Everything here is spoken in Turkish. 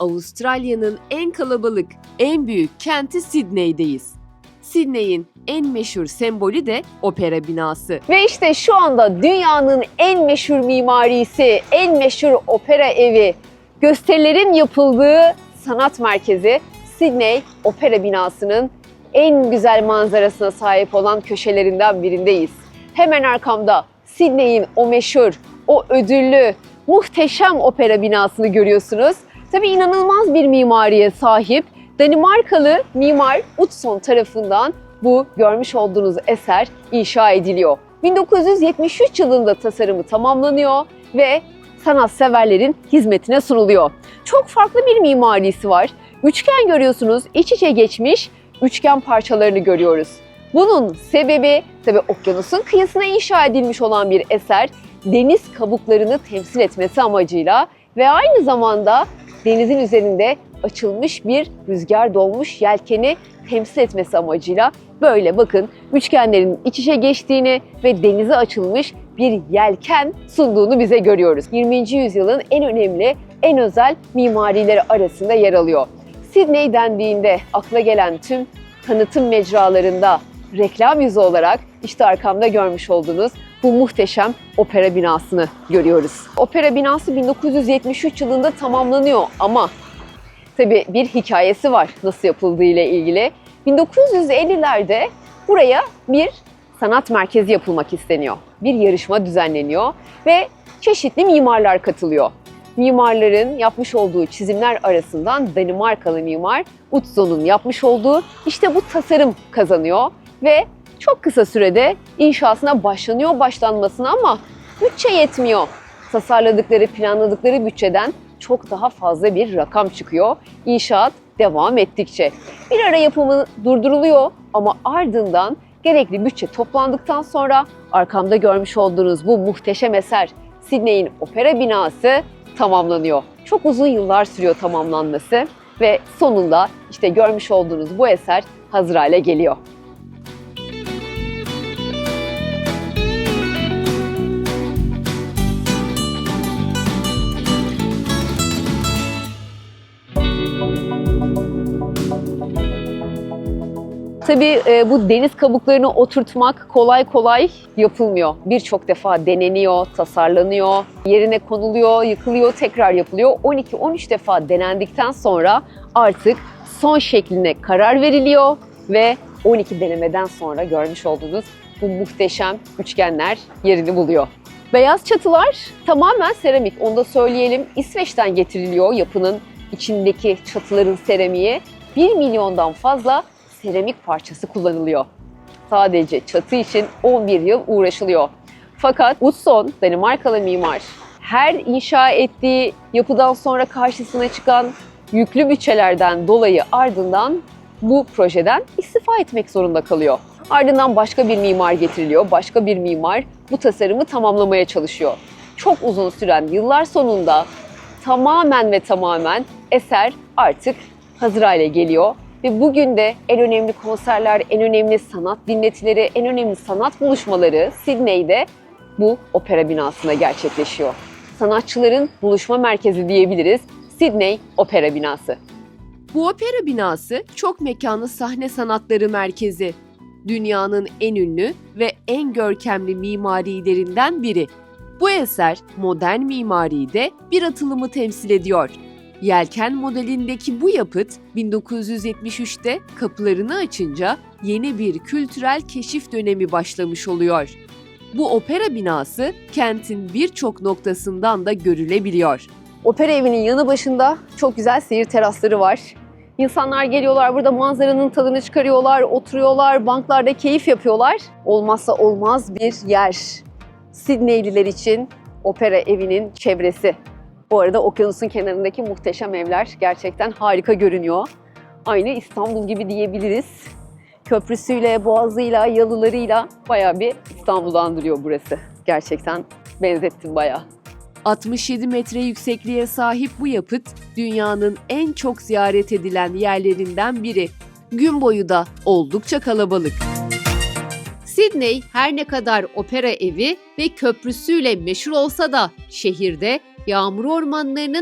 Avustralya'nın en kalabalık, en büyük kenti Sydney'deyiz. Sydney'in en meşhur sembolü de opera binası. Ve işte şu anda dünyanın en meşhur mimarisi, en meşhur opera evi, gösterilerin yapıldığı sanat merkezi Sydney Opera Binası'nın en güzel manzarasına sahip olan köşelerinden birindeyiz. Hemen arkamda Sydney'in o meşhur, o ödüllü, muhteşem opera binasını görüyorsunuz. Tabii inanılmaz bir mimariye sahip. Danimarkalı mimar Utzon tarafından bu görmüş olduğunuz eser inşa ediliyor. 1973 yılında tasarımı tamamlanıyor ve sanatseverlerin hizmetine sunuluyor. Çok farklı bir mimarisi var. Üçgen görüyorsunuz, iç içe geçmiş üçgen parçalarını görüyoruz. Bunun sebebi tabi okyanusun kıyısına inşa edilmiş olan bir eser deniz kabuklarını temsil etmesi amacıyla ve aynı zamanda denizin üzerinde açılmış bir rüzgar dolmuş yelkeni temsil etmesi amacıyla böyle bakın üçgenlerin iç içe geçtiğini ve denize açılmış bir yelken sunduğunu bize görüyoruz. 20. yüzyılın en önemli, en özel mimarileri arasında yer alıyor. Sydney dendiğinde akla gelen tüm tanıtım mecralarında reklam yüzü olarak işte arkamda görmüş olduğunuz bu muhteşem opera binasını görüyoruz. Opera binası 1973 yılında tamamlanıyor ama tabii bir hikayesi var nasıl yapıldığı ile ilgili. 1950'lerde buraya bir sanat merkezi yapılmak isteniyor. Bir yarışma düzenleniyor ve çeşitli mimarlar katılıyor. Mimarların yapmış olduğu çizimler arasından Danimarkalı mimar Utzon'un yapmış olduğu işte bu tasarım kazanıyor ve çok kısa sürede inşasına başlanıyor başlanmasına ama bütçe yetmiyor. Tasarladıkları, planladıkları bütçeden çok daha fazla bir rakam çıkıyor. İnşaat devam ettikçe. Bir ara yapımı durduruluyor ama ardından gerekli bütçe toplandıktan sonra arkamda görmüş olduğunuz bu muhteşem eser Sydney'in opera binası tamamlanıyor. Çok uzun yıllar sürüyor tamamlanması ve sonunda işte görmüş olduğunuz bu eser hazır hale geliyor. Tabii e, bu deniz kabuklarını oturtmak kolay kolay yapılmıyor. Birçok defa deneniyor, tasarlanıyor, yerine konuluyor, yıkılıyor, tekrar yapılıyor. 12-13 defa denendikten sonra artık son şekline karar veriliyor ve 12 denemeden sonra görmüş olduğunuz bu muhteşem üçgenler yerini buluyor. Beyaz çatılar tamamen seramik. Onu da söyleyelim. İsveç'ten getiriliyor yapının içindeki çatıların seramiği. 1 milyondan fazla seramik parçası kullanılıyor. Sadece çatı için 11 yıl uğraşılıyor. Fakat Utzon, Danimarkalı mimar, her inşa ettiği yapıdan sonra karşısına çıkan yüklü bütçelerden dolayı ardından bu projeden istifa etmek zorunda kalıyor. Ardından başka bir mimar getiriliyor. Başka bir mimar bu tasarımı tamamlamaya çalışıyor. Çok uzun süren yıllar sonunda tamamen ve tamamen eser artık hazır hale geliyor. Ve bugün de en önemli konserler, en önemli sanat dinletileri, en önemli sanat buluşmaları Sydney'de bu opera binasında gerçekleşiyor. Sanatçıların buluşma merkezi diyebiliriz. Sydney Opera Binası. Bu opera binası çok mekanlı sahne sanatları merkezi. Dünyanın en ünlü ve en görkemli mimarilerinden biri. Bu eser modern mimaride bir atılımı temsil ediyor. Yelken modelindeki bu yapıt 1973'te kapılarını açınca yeni bir kültürel keşif dönemi başlamış oluyor. Bu opera binası kentin birçok noktasından da görülebiliyor. Opera evinin yanı başında çok güzel seyir terasları var. İnsanlar geliyorlar burada manzaranın tadını çıkarıyorlar, oturuyorlar, banklarda keyif yapıyorlar. Olmazsa olmaz bir yer. Sidneyliler için opera evinin çevresi. Bu arada okyanusun kenarındaki muhteşem evler gerçekten harika görünüyor. Aynı İstanbul gibi diyebiliriz. Köprüsüyle, boğazıyla, yalılarıyla bayağı bir İstanbul'u andırıyor burası. Gerçekten benzettim bayağı. 67 metre yüksekliğe sahip bu yapıt dünyanın en çok ziyaret edilen yerlerinden biri. Gün boyu da oldukça kalabalık. Sydney her ne kadar opera evi ve köprüsüyle meşhur olsa da şehirde yağmur ormanlarının